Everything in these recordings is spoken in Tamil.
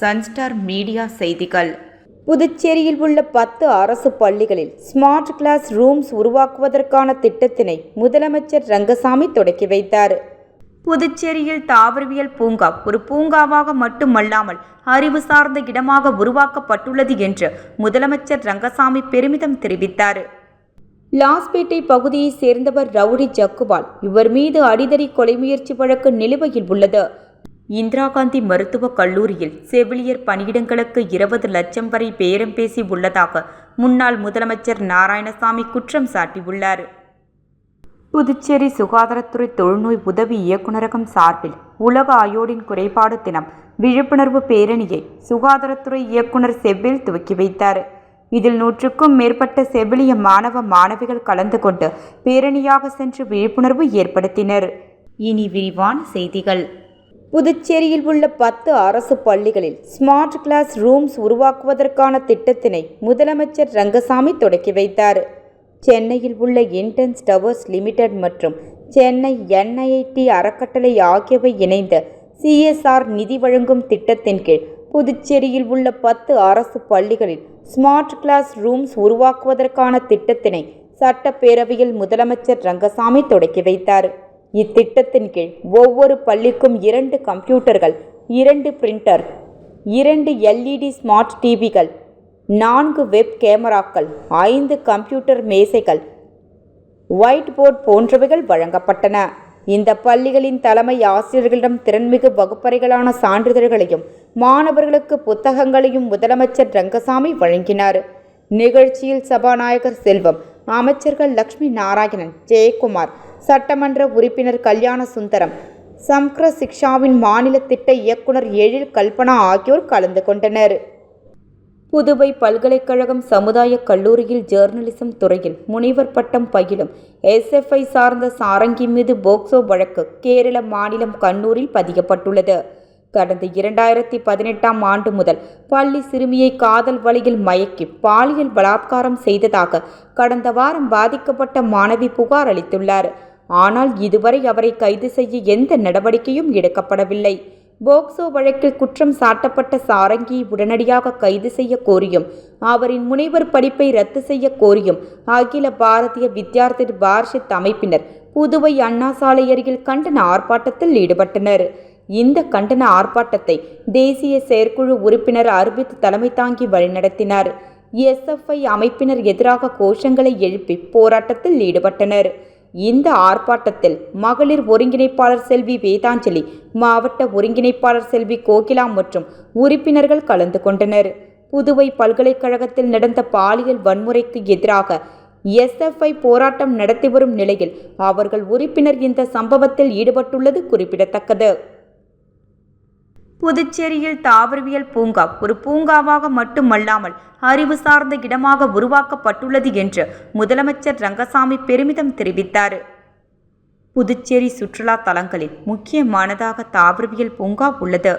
சன்ஸ்டார் மீடியா செய்திகள். புதுச்சேரியில் உள்ள பத்து அரசு பள்ளிகளில் ஸ்மார்ட் கிளாஸ் ரூம்ஸ் உருவாக்குவதற்கான திட்டத்தினை முதலமைச்சர் ரங்கசாமி தொடக்கி வைத்தார். புதுச்சேரியில் தாவரவியல் பூங்கா ஒரு பூங்காவாக மட்டுமல்லாமல் அறிவு சார்ந்த இடமாக உருவாக்கப்பட்டுள்ளது என்று முதலமைச்சர் ரங்கசாமி பெருமிதம் தெரிவித்தார். லாஸ்பேட்டை பகுதியைச் சேர்ந்தவர் ரவுடி ஜக்குபால் இவர் மீது அடிதடி கொலை முயற்சி வழக்கு நிலுவையில் உள்ளது. இந்திரா காந்தி மருத்துவக் கல்லூரியில் செவிலியர் பணியிடங்களுக்கு இருபது லட்சம் வரை பேரம் பேசி உள்ளதாக முன்னாள் முதலமைச்சர் நாராயணசாமி குற்றம் சாட்டியுள்ளார். புதுச்சேரி சுகாதாரத்துறை தொழுநோய் உதவி இயக்குநரகம் சார்பில் உலக அயோடின் குறைபாடு தினம் விழிப்புணர்வு பேரணியை சுகாதாரத்துறை இயக்குனர் செவ்வில் துவக்கி வைத்தார். இதில் நூற்றுக்கும் மேற்பட்ட செவிலிய மாணவ மாணவிகள் கலந்து கொண்டு பேரணியாக சென்று விழிப்புணர்வு ஏற்படுத்தினர். இனி விரிவான செய்திகள். புதுச்சேரியில் உள்ள பத்து அரசு பள்ளிகளில் ஸ்மார்ட் கிளாஸ் ரூம்ஸ் உருவாக்குவதற்கான திட்டத்தினை முதலமைச்சர் ரங்கசாமி தொடக்கி வைத்தார். சென்னையில் உள்ள இன்டென்ஸ் டவர்ஸ் லிமிடெட் மற்றும் சென்னை என்ஐஐடி அறக்கட்டளை ஆகியவை இணைந்த சிஎஸ்ஆர் நிதி வழங்கும் திட்டத்தின் கீழ் புதுச்சேரியில் உள்ள பத்து அரசு பள்ளிகளில் ஸ்மார்ட் கிளாஸ் ரூம்ஸ் உருவாக்குவதற்கான திட்டத்தினை சட்டப்பேரவையில் முதலமைச்சர் ரங்கசாமி தொடக்கி வைத்தார். இத்திட்டத்தின் கீழ் ஒவ்வொரு பள்ளிக்கும் இரண்டு கம்ப்யூட்டர்கள் இரண்டு பிரிண்டர் இரண்டு எல்இடி ஸ்மார்ட் டிவிகள் நான்கு வெப் கேமராக்கள் ஐந்து கம்ப்யூட்டர் மேசைகள் ஒயிட் போர்ட் போன்றவைகள் வழங்கப்பட்டன. இந்த பள்ளிகளின் தலைமை ஆசிரியர்களிடம் திறன்மிகு வகுப்பறைகளான சான்றிதழ்களையும் மாணவர்களுக்கு புத்தகங்களையும் முதலமைச்சர் ரங்கசாமி வழங்கினார். நிகழ்ச்சியில் சபாநாயகர் செல்வம் அமைச்சர்கள் லக்ஷ்மி நாராயணன் ஜெயக்குமார் சட்டமன்ற உறுப்பினர் கல்யாண சுந்தரம் சம்க்ர சிக்ஷாவின் மாநில திட்ட இயக்குனர் எழில் கல்பனா ஆகியோர் கலந்து கொண்டனர். புதுவை பல்கலைக்கழகம் சமுதாய கல்லூரியில் ஜேர்னலிசம் துறையில் முனைவர் பட்டம் பயிலும் எஸ்எஃப்ஐ சார்ந்த சாரங்கி மீது போக்சோ வழக்கு கேரள மாநிலம் கண்ணூரில் பதியப்பட்டுள்ளது. கடந்த இரண்டாயிரத்தி பதினெட்டாம் ஆண்டு முதல் பள்ளி சிறுமியை காதல் வழியில் மயக்கி பாலியல் பலாத்காரம் செய்ததாக கடந்த வாரம் பாதிக்கப்பட்ட மாணவி புகார் அளித்துள்ளார். ஆனால் இதுவரை அவரை கைது செய்ய எந்த நடவடிக்கையும் எடுக்கப்படவில்லை. போக்சோ வழக்கில் குற்றம் சாட்டப்பட்ட சாரங்கியை உடனடியாக கைது செய்ய கோரியும் அவரின் முனைவர் படிப்பை ரத்து செய்ய கோரியும் அகில பாரதிய வித்யார்த்தி பாரிஷத் அமைப்பினர் புதுவை அண்ணா சாலை அருகில் கண்டன ஆர்ப்பாட்டத்தில் ஈடுபட்டனர். இந்த கண்டன ஆர்ப்பாட்டத்தை தேசிய செயற்குழு உறுப்பினர் அரவிந்த் தலைமை தாங்கி வழிநடத்தினார். எஸ்எஃப்ஐ அமைப்பினர் எதிராக கோஷங்களை எழுப்பி போராட்டத்தில் ஈடுபட்டனர். இந்த ஆர்ப்பாட்டத்தில் மகளிர் ஒருங்கிணைப்பாளர் செல்வி வேதாஞ்சலி மாவட்ட ஒருங்கிணைப்பாளர் செல்வி கோகிலா மற்றும் உறுப்பினர்கள் கலந்து கொண்டனர். புதுவை பல்கலைக்கழகத்தில் நடந்த பாலியல் வன்முறைக்கு எதிராக எஸ்எஃப்ஐ போராட்டம் நடத்தி வரும் நிலையில் அவர்கள் உறுப்பினர் இந்த சம்பவத்தில் ஈடுபட்டுள்ளது குறிப்பிடத்தக்கது. புதுச்சேரியில் தாவரவியல் பூங்கா ஒரு பூங்காவாக மட்டுமல்லாமல் அறிவு சார்ந்த இடமாக உருவாக்கப்பட்டுள்ளது என்று முதலமைச்சர் ரங்கசாமி பெருமிதம் தெரிவித்தார். புதுச்சேரி சுற்றுலா தலங்களில் முக்கியமானதாக தாவரவியல் பூங்கா உள்ளது.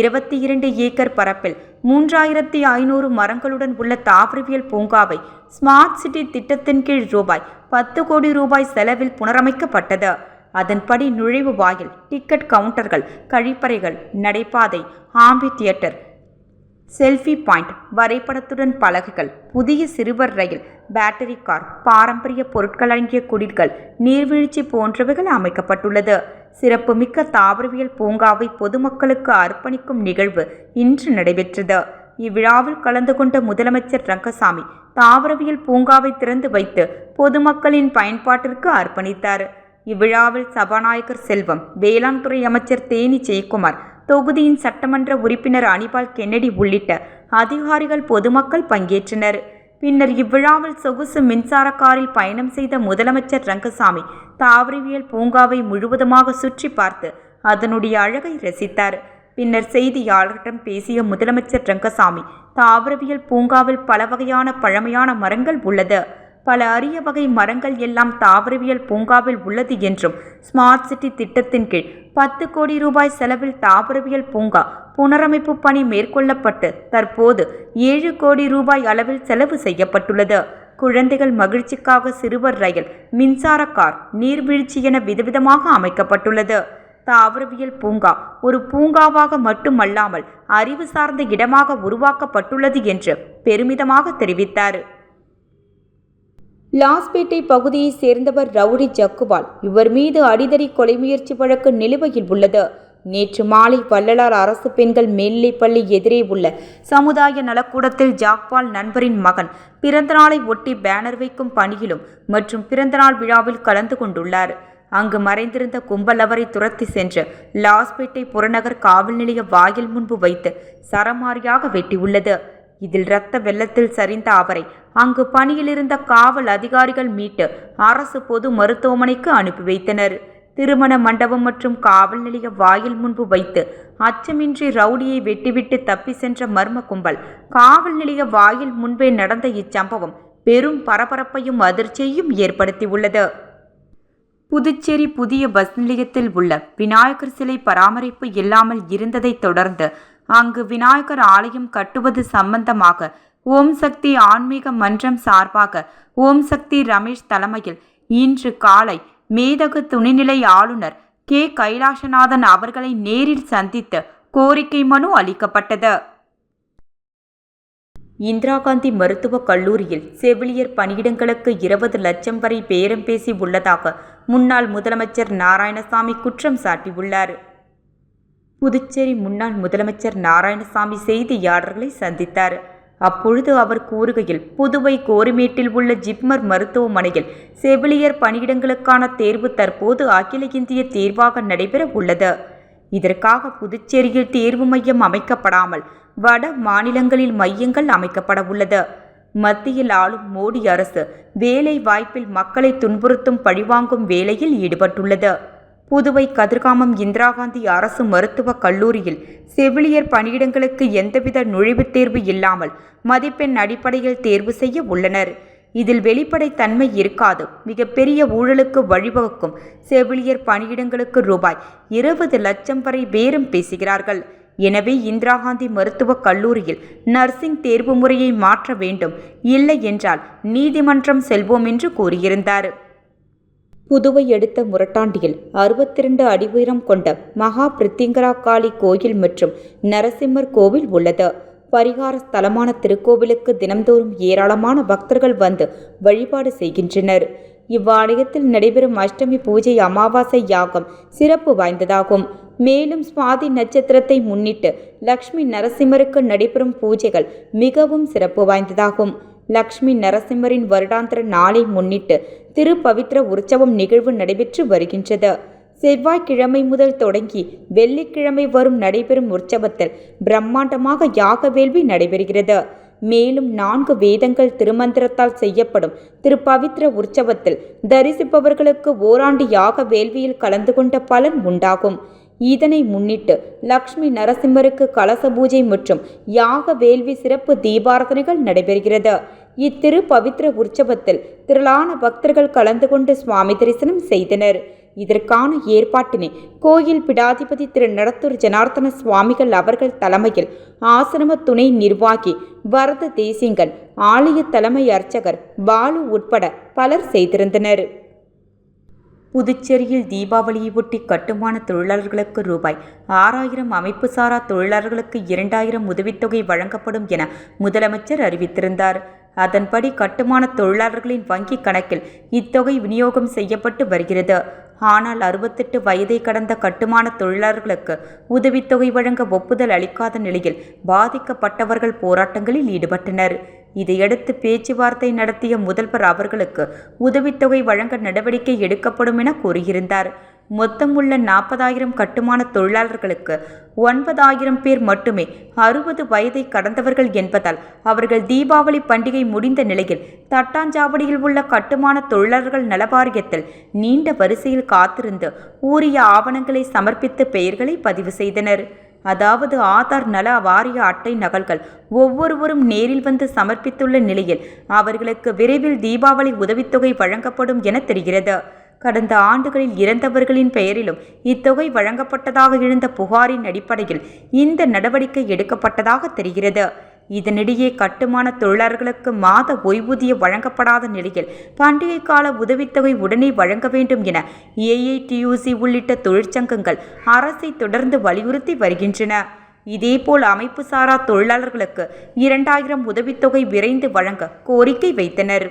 இருபத்தி இரண்டு ஏக்கர் பரப்பில் மூன்றாயிரத்தி ஐநூறு மரங்களுடன் உள்ள தாவரவியல் பூங்காவை ஸ்மார்ட் சிட்டி திட்டத்தின் கீழ் ரூபாய் பத்து கோடி ரூபாய் செலவில் புனரமைக்கப்பட்டது. அதன்படி நுழைவு வாயில் டிக்கெட் கவுண்டர்கள் கழிப்பறைகள் நடைபாதை ஆம்பி தியேட்டர் செல்ஃபி பாயிண்ட் வரைபடத்துடன் பலகைகள் புதிய சிறுவர் ரயில் பேட்டரி கார் பாரம்பரிய பொருட்கள் அடங்கிய குடில்கள் நீர்வீழ்ச்சி போன்றவைகள் அமைக்கப்பட்டுள்ளது. சிறப்புமிக்க தாவரவியல் பூங்காவை பொதுமக்களுக்கு அர்ப்பணிக்கும் நிகழ்வு இன்று நடைபெற்றது. இவ்விழாவில் கலந்து கொண்ட முதலமைச்சர் ரங்கசாமி தாவரவியல் பூங்காவை திறந்து வைத்து பொதுமக்களின் பயன்பாட்டிற்கு அர்ப்பணித்தார். இவ்விழாவில் சபாநாயகர் செல்வம் வேளாண் துறை அமைச்சர் தேனி ஜெயக்குமார் தொகுதியின் சட்டமன்ற உறுப்பினர் அனிபால் கென்னடி உள்ளிட்ட அதிகாரிகள் பொதுமக்கள் பங்கேற்றனர். பின்னர் இவ்விழாவில் சொகுசு மின்சார காரில் பயணம் செய்த முதலமைச்சர் ரங்கசாமி தாவரவியல் பூங்காவை முழுவதுமாக சுற்றி பார்த்து அதனுடைய அழகை ரசித்தார். பின்னர் செய்தியாளர்களிடம் பேசிய முதலமைச்சர் ரங்கசாமி தாவரவியல் பூங்காவில் பல வகையான பழமையான மரங்கள் உள்ளது. பல அரிய வகை மரங்கள் எல்லாம் தாவரவியல் பூங்காவில் உள்ளது என்றும் ஸ்மார்ட் சிட்டி திட்டத்தின் கீழ் பத்து கோடி ரூபாய் செலவில் தாவரவியல் பூங்கா புனரமைப்பு பணி மேற்கொள்ளப்பட்டு தற்போது ஏழு கோடி ரூபாய் அளவில் செலவு செய்யப்பட்டுள்ளது. குழந்தைகள் மகிழ்ச்சிக்காக சிறுவர் ரயில் மின்சார கார் நீர்வீழ்ச்சி என விதவிதமாக அமைக்கப்பட்டுள்ளது. தாவரவியல் பூங்கா ஒரு பூங்காவாக மட்டுமல்லாமல் அறிவு சார்ந்த இடமாக உருவாக்கப்பட்டுள்ளது என்று பெருமிதமாக தெரிவித்தார். லாஸ்பேட்டை பகுதியைச் சேர்ந்தவர் ரவுடி ஜக்குவால் இவர் மீது அடிதடி கொலை முயற்சி வழக்கு நிலுவையில் உள்ளது. நேற்று மாலை வள்ளலார் அரசு பெண்கள் மேல்நிலைப்பள்ளி எதிரே உள்ள சமுதாய நலக்கூடத்தில் ஜாக்பால் நண்பரின் மகன் பிறந்தநாளை ஒட்டி பேனர் வைக்கும் பணியிலும் மற்றும் பிறந்தநாள் விழாவில் கலந்து கொண்டுள்ளார். அங்கு மறைந்திருந்த கும்பல் அவரை துரத்தி சென்று லாஸ்பேட்டை புறநகர் காவல் நிலைய வாயில் முன்பு வைத்து சரமாரியாக வெட்டியுள்ளது. இதில் இரத்த வெள்ளத்தில் சரிந்த அவரை அங்கு பணியிலிருந்த காவல் அதிகாரிகள் மீட்டு அரசு பொது மருத்துவமனைக்கு அனுப்பி வைத்தனர். திருமண மண்டபம் மற்றும் காவல் நிலைய வாயில் முன்பு வைத்து அச்சமின்றி ரவுடியை வெட்டிவிட்டு தப்பி சென்ற மர்ம கும்பல் காவல் நிலைய வாயில் முன்பே நடந்த இச்சம்பவம் பெரும் பரபரப்பையும் அதிர்ச்சியையும் ஏற்படுத்தியுள்ளது. புதுச்சேரி புதிய பஸ் நிலையத்தில் உள்ள விநாயகர் சிலை பராமரிப்பு இல்லாமல் இருந்ததைத் தொடர்ந்து அங்கு விநாயகர் ஆலயம் கட்டுவது சம்பந்தமாக ஓம் சக்தி ஆன்மீக மன்றம் சார்பாக ஓம் சக்தி ரமேஷ் தலைமையில் இன்று காலை மேதகு துணைநிலை ஆளுநர் கே. கைலாசநாதன் அவர்களை நேரில் சந்தித்து கோரிக்கை மனு அளிக்கப்பட்டது. இந்திரா காந்தி மருத்துவக் கல்லூரியில் செவிலியர் பணியிடங்களுக்கு இருபது லட்சம் வரை பேரம் பேசி உள்ளதாக முன்னாள் முதலமைச்சர் நாராயணசாமி குற்றம் சாட்டியுள்ளார். புதுச்சேரி முன்னாள் முதலமைச்சர் நாராயணசாமி செய்தியாளர்களை சந்தித்தார். அப்பொழுது அவர் கூறுகையில் புதுவை கோரிமேட்டில் உள்ள ஜிப்மர் மருத்துவமனையில் செவிலியர் பணியிடங்களுக்கான தேர்வு தற்போது அகில இந்திய தேர்வாக நடைபெற உள்ளது. இதற்காக புதுச்சேரியில் தேர்வு மையம் அமைக்கப்படாமல் வட மாநிலங்களில் மையங்கள் அமைக்கப்பட உள்ளது. மத்தியில் ஆளும் மோடி அரசு வேலை வாய்ப்பில் மக்களை துன்புறுத்தும் பழிவாங்கும் வேலையில் ஈடுபட்டுள்ளது. புதுவை கதிர்காமம் இந்திரா காந்தி அரசு மருத்துவக் கல்லூரியில் செவிலியர் பணியிடங்களுக்கு எந்தவித நுழைவுத் தேர்வு இல்லாமல் மதிப்பெண் அடிப்படையில் தேர்வு செய்ய உள்ளனர். இதில் வெளிப்படைத்தன்மை இருக்காது. மிகப்பெரிய ஊழலுக்கு வழிவகுக்கும் செவிலியர் பணியிடங்களுக்கு ரூபாய் இருபது லட்சம் வரை பேரம் பேசுகிறார்கள். எனவே இந்திரா காந்தி மருத்துவக் கல்லூரியில் நர்சிங் தேர்வு முறையை மாற்ற வேண்டும். இல்லை என்றால் நீதிமன்றம் செல்வோம் என்று கூறியிருந்தார். புதுவை அடுத்த முரட்டாண்டியில் அறுபத்தி இரண்டு அடி உயரம் கொண்ட மகா பிரித்திங்கரா காளி கோயில் மற்றும் நரசிம்மர் கோவில் உள்ளது. பரிகார ஸ்தலமான திருக்கோவிலுக்கு தினம்தோறும் ஏராளமான பக்தர்கள் வந்து வழிபாடு செய்கின்றனர். இவ்வாலயத்தில் நடைபெறும் அஷ்டமி பூஜை அமாவாசை யாகம் சிறப்பு வாய்ந்ததாகும். மேலும் சுவாதி நட்சத்திரத்தை முன்னிட்டு லக்ஷ்மி நரசிம்மருக்கு நடைபெறும் பூஜைகள் மிகவும் சிறப்பு வாய்ந்ததாகும். லக்ஷ்மி நரசிம்மரின் வருடாந்திர நாளை முன்னிட்டு திருப்பவித்ர உற்சவம் நிகழ்வு நடைபெற்று வருகின்றது. செவ்வாய்க்கிழமை முதல் தொடங்கி வெள்ளிக்கிழமை வரும் நடைபெறும் உற்சவத்தில் பிரம்மாண்டமாக யாக வேள்வி நடைபெறுகிறது. மேலும் நான்கு வேதங்கள் திருமந்திரத்தால் செய்யப்படும் திருப்பவித்ர உற்சவத்தில் தரிசிப்பவர்களுக்கு ஓராண்டு யாக வேள்வியில் கலந்து கொண்ட பலன் உண்டாகும். இதனை முன்னிட்டு லக்ஷ்மி நரசிம்மருக்கு கலச பூஜை மற்றும் யாக வேள்வி சிறப்பு தீபாரதனைகள் நடைபெறுகிறது. இத்திரு பவித்ர உற்சவத்தில் திரளான பக்தர்கள் கலந்து கொண்டு சுவாமி தரிசனம் செய்தனர். இதற்கான ஏற்பாட்டினை கோயில் பிடாதிபதி திரு நடத்தூர் ஜனார்த்தன சுவாமிகள் அவர்கள் தலைமையில் ஆசிரம துணை நிர்வாகி வரத தேசிங்கன் ஆலய தலைமை அர்ச்சகர் பாலு உட்பட பலர் செய்திருந்தனர். புதுச்சேரியில் தீபாவளியை ஒட்டி கட்டுமான தொழிலாளர்களுக்கு ரூபாய் ஆறாயிரம் அமைப்புசாரா தொழிலாளர்களுக்கு இரண்டாயிரம் உதவித்தொகை வழங்கப்படும் என முதலமைச்சர் அறிவித்திருந்தார். அதன்படி கட்டுமான தொழிலாளர்களின் வங்கிக் கணக்கில் இத்தொகை விநியோகம் செய்யப்பட்டு வருகிறது. ஆனால் அறுபத்தெட்டு வயதை கடந்த கட்டுமான தொழிலாளர்களுக்கு உதவித்தொகை வழங்க ஒப்புதல் அளிக்காத நிலையில் பாதிக்கப்பட்டவர்கள் போராட்டங்களில் ஈடுபட்டனர். இதையடுத்து பேச்சுவார்த்தை நடத்திய முதல்வர் அவர்களுக்கு உதவித்தொகை வழங்க நடவடிக்கை எடுக்கப்படும் என கூறியிருந்தார். மொத்தம் உள்ள நாற்பதாயிரம் கட்டுமான தொழிலாளர்களுக்கு ஒன்பதாயிரம் பேர் மட்டுமே அறுபது வயதை கடந்தவர்கள் என்பதால் அவர்கள் தீபாவளி பண்டிகை முடிந்த நிலையில் தட்டாஞ்சாவடியில் உள்ள கட்டுமான தொழிலாளர்கள் நலவாரியத்தில் நீண்ட வரிசையில் காத்திருந்து உரிய ஆவணங்களை சமர்ப்பித்து பெயர்களை பதிவு செய்தனர். அதாவது ஆதார் நல வாரிய அட்டை நகல்கள் ஒவ்வொருவரும் நேரில் வந்து சமர்ப்பித்துள்ள நிலையில் அவர்களுக்கு விரைவில் தீபாவளி உதவித்தொகை வழங்கப்படும் என தெரிகிறது. கடந்த ஆண்டுகளில் இறந்தவர்களின் பெயரிலும் இத்தொகை வழங்கப்பட்டதாக எழுந்த புகாரின் அடிப்படையில் இந்த நடவடிக்கை எடுக்கப்பட்டதாக தெரிகிறது. இதனிடையே கட்டுமான தொழிலாளர்களுக்கு மாத ஓய்வூதியம் வழங்கப்படாத நிலையில் பண்டிகை கால உதவித்தொகை உடனே வழங்க வேண்டும் என ஏஐடியூசி உள்ளிட்ட தொழிற்சங்கங்கள் அரசை தொடர்ந்து வலியுறுத்தி வருகின்றன. இதேபோல் அமைப்பு சாரா தொழிலாளர்களுக்கு இரண்டாயிரம் உதவித்தொகை விரைந்து வழங்க கோரிக்கை வைத்தனர்.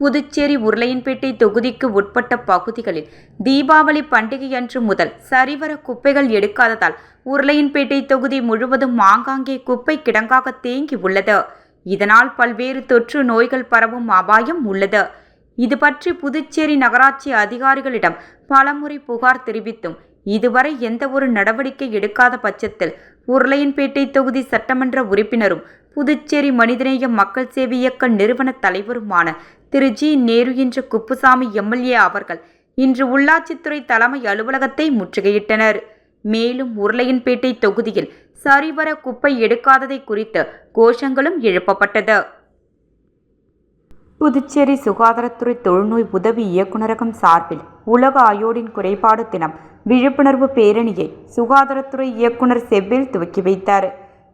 புதுச்சேரி உருளையன்பேட்டை தொகுதிக்கு உட்பட்ட பகுதிகளில் தீபாவளி பண்டிகை அன்று முதல் சரிவர குப்பைகள் எடுக்காததால் உருளையன்பேட்டை தொகுதி முழுவதும் ஆங்காங்கே குப்பை கிடங்காக தேங்கி உள்ளது. இதனால் பல்வேறு தொற்று நோய்கள் பரவும் அபாயம் உள்ளது. இது பற்றி புதுச்சேரி நகராட்சி அதிகாரிகளிடம் பலமுறை புகார் தெரிவித்தும் இதுவரை எந்த ஒரு நடவடிக்கை எடுக்காத பட்சத்தில் உருளையன்பேட்டை தொகுதி சட்டமன்ற உறுப்பினரும் புதுச்சேரி மனிதநேய மக்கள் சேவை இயக்க நிறுவன தலைவருமான திரு ஜி. நேரு என்ற குப்புசாமி எம்எல்ஏ அவர்கள் இன்று உள்ளாட்சித்துறை தலைமை அலுவலகத்தை முற்றுகையிட்டனர். மேலும் உருளையன்பேட்டை தொகுதியில் சரிவர குப்பை எடுக்காததை குறித்து கோஷங்களும் எழுப்பப்பட்டது. புதுச்சேரி சுகாதாரத்துறை தொழுநோய் உதவி இயக்குநரகம் சார்பில் உலக அயோடின் குறைபாடு தினம் விழிப்புணர்வு பேரணியை சுகாதாரத்துறை இயக்குனர் செவ்வில் துவக்கி வைத்தார்.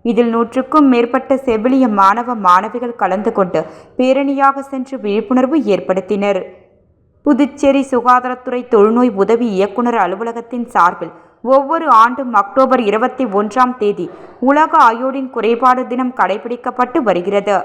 இதில் நூற்றுக்கும் மேற்பட்ட செவிலிய மாணவ மாணவிகள் கலந்து கொண்டு பேரணியாக சென்று விழிப்புணர்வு ஏற்படுத்தினர். புதுச்சேரி சுகாதாரத்துறை தொழுநோய் உதவி இயக்குனர் அலுவலகத்தின் சார்பில் ஒவ்வொரு ஆண்டும் அக்டோபர் இருபத்தி ஒன்றாம் தேதி உலக அயோடின் குறைபாடு தினம் கடைபிடிக்கப்பட்டு வருகிறது.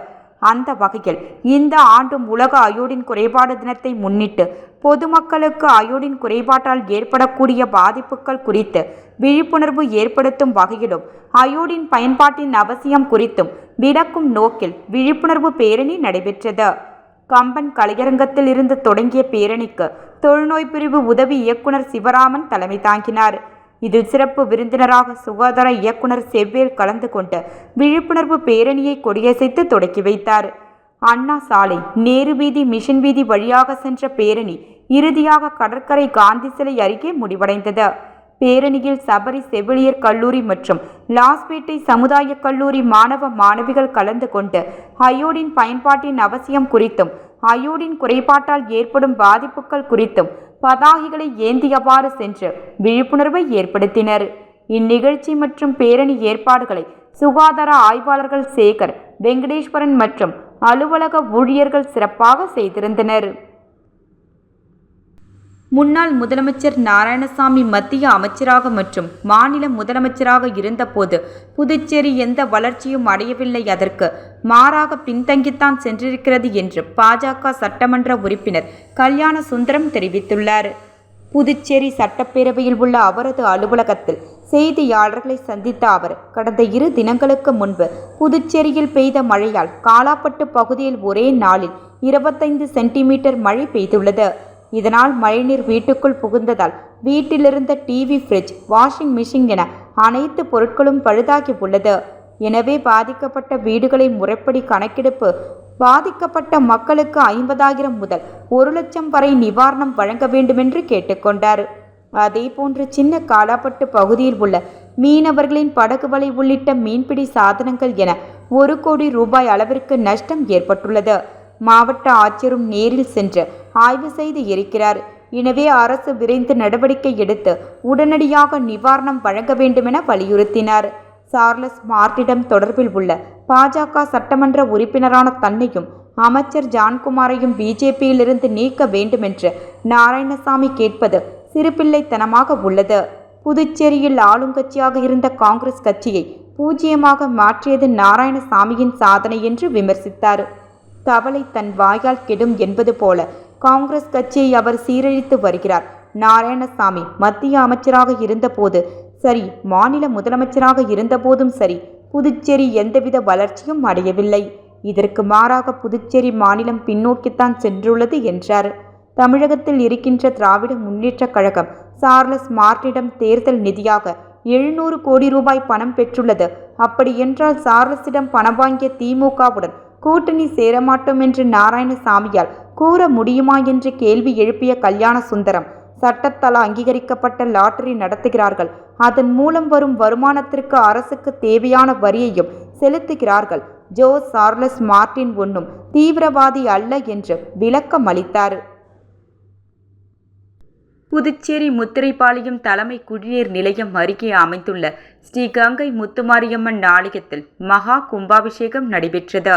அந்த வகையில் இந்த ஆண்டும் உலக அயோடின் குறைபாடு தினத்தை முன்னிட்டு பொதுமக்களுக்கு அயோடின் குறைபாட்டால் ஏற்படக்கூடிய பாதிப்புகள் குறித்து விழிப்புணர்வு ஏற்படுத்தும் வகையிலும் அயோடின் பயன்பாட்டின் அவசியம் குறித்தும் விளக்கும் நோக்கில் விழிப்புணர்வு பேரணி நடைபெற்றது. கம்பன் கலையரங்கத்தில் இருந்து தொடங்கிய பேரணிக்கு தொழுநோய் பிரிவு உதவி இயக்குனர் சிவராமன் தலைமை தாங்கினார். இதில் சிறப்பு விருந்தினராக சுகாதார இயக்குனர் செவ்வேல் கலந்து கொண்டு விழிப்புணர்வு பேரணியை கொடியசைத்து தொடக்கி வைத்தார். அண்ணா சாலை நேரு வீதி மிஷன் வீதி வழியாக சென்ற பேரணி இறுதியாக கடற்கரை காந்தி சிலை அருகே முடிவடைந்தது. பேரணியில் சபரி செவிலியர் கல்லூரி மற்றும் லாஸ்பேட்டை சமுதாய கல்லூரி மாணவ மாணவிகள் கலந்து கொண்டு அயோடின் பயன்பாட்டின் அவசியம் குறித்தும் அயோடின் குறைபாட்டால் ஏற்படும் பாதிப்புகள் குறித்தும் பதாகைகளை ஏந்தியவாறு சென்று விழிப்புணர்வை ஏற்படுத்தினர். இந்நிகழ்ச்சி மற்றும் பேரணி ஏற்பாடுகளை சுகாதார ஆய்வாளர்கள் சேகர் வெங்கடேஸ்வரன் மற்றும் அலுவலக ஊழியர்கள் சிறப்பாக செய்திருந்தனர். முன்னாள் முதலமைச்சர் நாராயணசாமி மத்திய அமைச்சராக மற்றும் மாநில முதலமைச்சராக இருந்தபோது புதுச்சேரி எந்த வளர்ச்சியும் அடையவில்லை. அதற்கு மாறாக பின்தங்கித்தான் சென்றிருக்கிறது என்று பாஜக சட்டமன்ற உறுப்பினர் கல்யாண சுந்தரம் தெரிவித்துள்ளார். புதுச்சேரி சட்டப்பேரவையில் உள்ள அவரது அலுவலகத்தில் செய்தியாளர்களை சந்தித்த அவர் கடந்த இரு தினங்களுக்கு முன்பு புதுச்சேரியில் பெய்த மழையால் காலாப்பட்டு பகுதியில் ஒரே நாளில் இருபத்தைந்து சென்டிமீட்டர் மழை பெய்துள்ளது. இதனால் மழைநீர் வீட்டுக்குள் புகுந்ததால் வீட்டிலிருந்த டிவி ஃப்ரிட்ஜ் வாஷிங் மிஷின் என அனைத்து பொருட்களும் பழுதாகி உள்ளது. எனவே பாதிக்கப்பட்ட வீடுகளை முறைப்படி கணக்கெடுப்பு பாதிக்கப்பட்ட மக்களுக்கு ஐம்பதாயிரம் முதல் ஒரு லட்சம் வரை நிவாரணம் வழங்க வேண்டுமென்று கேட்டுக்கொண்டார். அதேபோன்று சின்ன காலாப்பட்டு பகுதியில் உள்ள மீனவர்களின் படகு வலை உள்ளிட்ட மீன்பிடி சாதனங்கள் என ஒரு கோடி ரூபாய் அளவிற்கு நஷ்டம் ஏற்பட்டுள்ளது. மாவட்ட ஆட்சியரும் நேரில் சென்று ஆய்வு செய்து இருக்கிறார். எனவே அரசு விரைந்து நடவடிக்கை எடுத்து உடனடியாக நிவாரணம் வழங்க வேண்டுமென வலியுறுத்தினார். சார்லஸ் மார்ட்டிடம் தொடர்பில் உள்ள பாஜக சட்டமன்ற உறுப்பினரான தன்னையும் அமைச்சர் ஜான்குமாரையும் பிஜேபியிலிருந்து நீக்க வேண்டுமென்று நாராயணசாமி கேட்பது சிறுபிள்ளைத்தனமாக உள்ளது. புதுச்சேரியில் ஆளுங்கட்சியாக இருந்த காங்கிரஸ் கட்சியை பூஜ்ஜியமாக மாற்றியது நாராயணசாமியின் சாதனை என்று விமர்சித்தார். தவளை தன் வாயால் கெடும் என்பது போல காங்கிரஸ் கட்சியை அவர் சீரழித்து வருகிறார். நாராயணசாமி மத்திய அமைச்சராக இருந்தபோது சரி மாநில முதலமைச்சராக இருந்தபோதும் சரி புதுச்சேரி எந்தவித வளர்ச்சியும் அடையவில்லை. இதற்கு மாறாக புதுச்சேரி மாநிலம் பின்னோக்கித்தான் சென்றுள்ளது என்றார். தமிழகத்தில் இருக்கின்ற திராவிட முன்னேற்றக் கழகம் சார்லஸ் மார்ட்டிடம் தேர்தல் நிதியாக எழுநூறு கோடி ரூபாய் பணம் பெற்றுள்ளது. அப்படியென்றால் சார்லஸிடம் பணம் வாங்கிய திமுகவுடன் கூட்டணி சேரமாட்டோம் என்று நாராயணசாமியால் கூற முடியுமா என்று கேள்வி எழுப்பிய கல்யாண சுந்தரம் சட்டத்தால் அங்கீகரிக்கப்பட்ட லாட்டரி நடத்துகிறார்கள். அதன் மூலம் வரும் வருமானத்திற்கு அரசுக்கு தேவையான வரியையும் செலுத்துகிறார்கள். ஜோ சார்லஸ் மார்ட்டின் ஒன்றும் தீவிரவாதி அல்ல என்று விளக்கம் அளித்தார். புதுச்சேரி முத்திரைப்பாளையம் தலைமை குடிநீர் நிலையம் அருகே அமைந்துள்ள ஸ்ரீ கங்கை முத்துமாரியம்மன் ஆலயத்தில் மகா கும்பாபிஷேகம் நடைபெற்றது.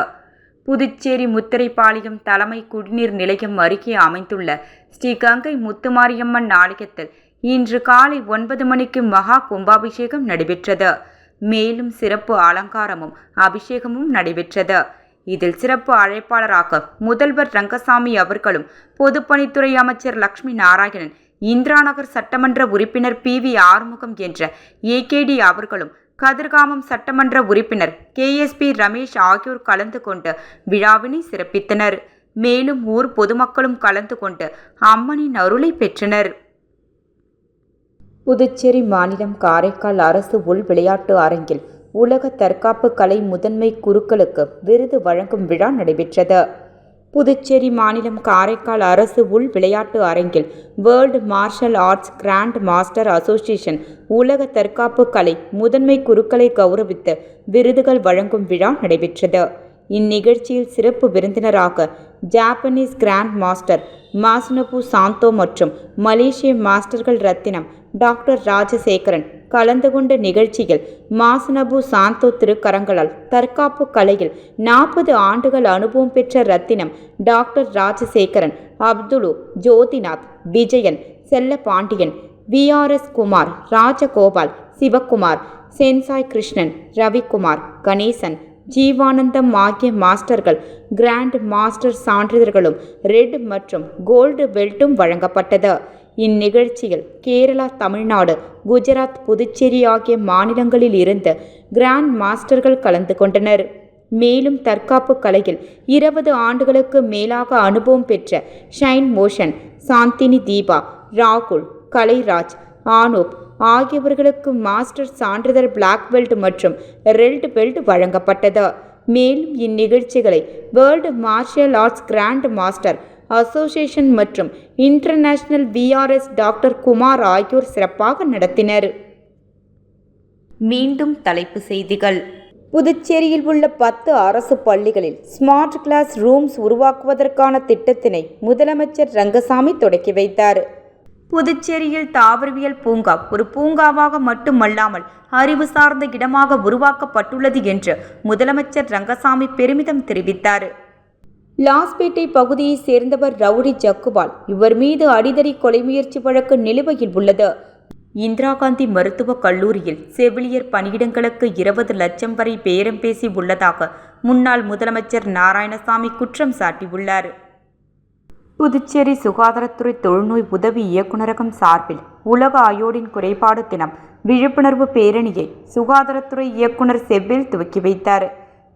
புதுச்சேரி முத்திரைப்பாளையம் தலைமை குடிநீர் நிலையம் அருகே அமைந்துள்ள ஸ்ரீ கங்கை முத்துமாரியம்மன் ஆலயத்தில் இன்று காலை ஒன்பது மணிக்கு மகா கும்பாபிஷேகம் நடைபெற்றது. மேலும் சிறப்பு அலங்காரமும் அபிஷேகமும் நடைபெற்றது. இதில் சிறப்பு அழைப்பாளராக முதல்வர் ரங்கசாமி அவர்களும் பொதுப்பணித்துறை அமைச்சர் லக்ஷ்மி நாராயணன் இந்திராநகர் சட்டமன்ற உறுப்பினர் பி வி ஆறுமுகம் என்ற ஏகேடி அவர்களும் கதிர்காமம் சட்டமன்ற உறுப்பினர் கேஎஸ்பி ரமேஷ் ஆகியோர் கலந்து கொண்டு விழாவினை சிறப்பித்தனர். மேலும் ஊர் பொதுமக்களும் கலந்து கொண்டு அம்மனின் அருளை பெற்றனர். புதுச்சேரி மாநிலம் காரைக்கால் அரசு உள் விளையாட்டு அரங்கில் உலக தற்காப்பு கலை முதன்மை குருக்களுக்கு விருது வழங்கும் விழா நடைபெற்றது. புதுச்சேரி மாநிலம் காரைக்கால் அரசு உள் விளையாட்டு அரங்கில் world martial arts grand master association உலக தற்காப்பு கலை முதன்மை குருக்களை கௌரவித்து விருதுகள் வழங்கும் விழா நடைபெற்றது. இந்நிகழ்ச்சியில் சிறப்பு விருந்தினராக ஜாப்பனீஸ் கிராண்ட் மாஸ்டர் மாசுனபு சாந்தோ மற்றும் மலேசிய மாஸ்டர்கள் ரத்தினம் டாக்டர் ராஜசேகரன். கலந்து கொண்ட நிகழ்ச்சியில் மாசனபு சாந்தோ திருக்கரங்களால் தற்காப்பு கலையில் நாற்பது ஆண்டுகள் அனுபவம் பெற்ற Rathinam doctor Rajasekaran Abdul Jothinath Vijayan Chellapandian VRS Kumar Rajagopal Sivakumar sensei Krishnan Ravikumar Ganesan Jeevanandam ஆகிய மாஸ்டர்கள் கிராண்ட் மாஸ்டர் சான்றிதழ்களும் ரெட் மற்றும் கோல்டு பெல்ட்டும் வழங்கப்பட்டது. இந்நிகழ்ச்சியில் கேரளா தமிழ்நாடு குஜராத் புதுச்சேரி ஆகிய மாநிலங்களில் இருந்து கிராண்ட் மாஸ்டர்கள் கலந்து கொண்டனர். மேலும் தற்காப்பு கலையில் இருபது ஆண்டுகளுக்கு மேலாக அனுபவம் பெற்ற ஷைன் மோஷன் சாந்தினி தீபா ராகுல் கலைராஜ் ஆனூப் ஆகியவர்களுக்கு மாஸ்டர் சான்றிதழ் பிளாக் பெல்ட் மற்றும் ரெட் பெல்ட் வழங்கப்பட்டது. மேலும் இந்நிகழ்ச்சிகளை world martial arts grand master association மற்றும் இன்டர்நேஷனல் விஆர்எஸ் டாக்டர் குமார் ஆகியோர் சிறப்பாக நடத்தினர். மீண்டும் தலைப்பு செய்திகள். புதுச்சேரியில் உள்ள பத்து அரசு பள்ளிகளில் ஸ்மார்ட் கிளாஸ் ரூம்ஸ் உருவாக்குவதற்கான திட்டத்தினை முதலமைச்சர் ரங்கசாமி தொடக்கி வைத்தார். புதுச்சேரியில் தாவரவியல் பூங்கா ஒரு பூங்காவாக மட்டுமல்லாமல் அறிவு சார்ந்த இடமாக உருவாக்கப்பட்டுள்ளது என்று முதலமைச்சர் ரங்கசாமி பெருமிதம் தெரிவித்தார். லாஸ்பேட்டை பகுதியைச் சேர்ந்தவர் ரவுடி ஜக்குவால் இவர் மீது அடிதடி கொலை முயற்சி வழக்கு நிலுவையில் உள்ளது. இந்திரா காந்தி மருத்துவக் கல்லூரியில் செவிலியர் பணியிடங்களுக்கு இருபது லட்சம் வரை பேரம் பேசி உள்ளதாக முன்னாள் முதலமைச்சர் நாராயணசாமி குற்றம் சாட்டியுள்ளார். புதுச்சேரி சுகாதாரத்துறை தொழுநோய் உதவி இயக்குநரகம் சார்பில் உலக அயோடின் குறைபாடு தினம் விழிப்புணர்வு பேரணியை சுகாதாரத்துறை இயக்குனர் செவ்வில் துவக்கி வைத்தார்.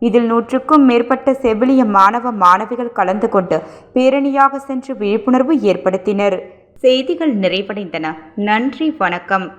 இதில் நூற்றுக்கும் மேற்பட்ட செவிலிய மாணவ மாணவிகள் கலந்து கொண்டு பேரணியாக சென்று விழிப்புணர்வு ஏற்படுத்தினர். செய்திகள் நிறைவடைந்தன. நன்றி வணக்கம்.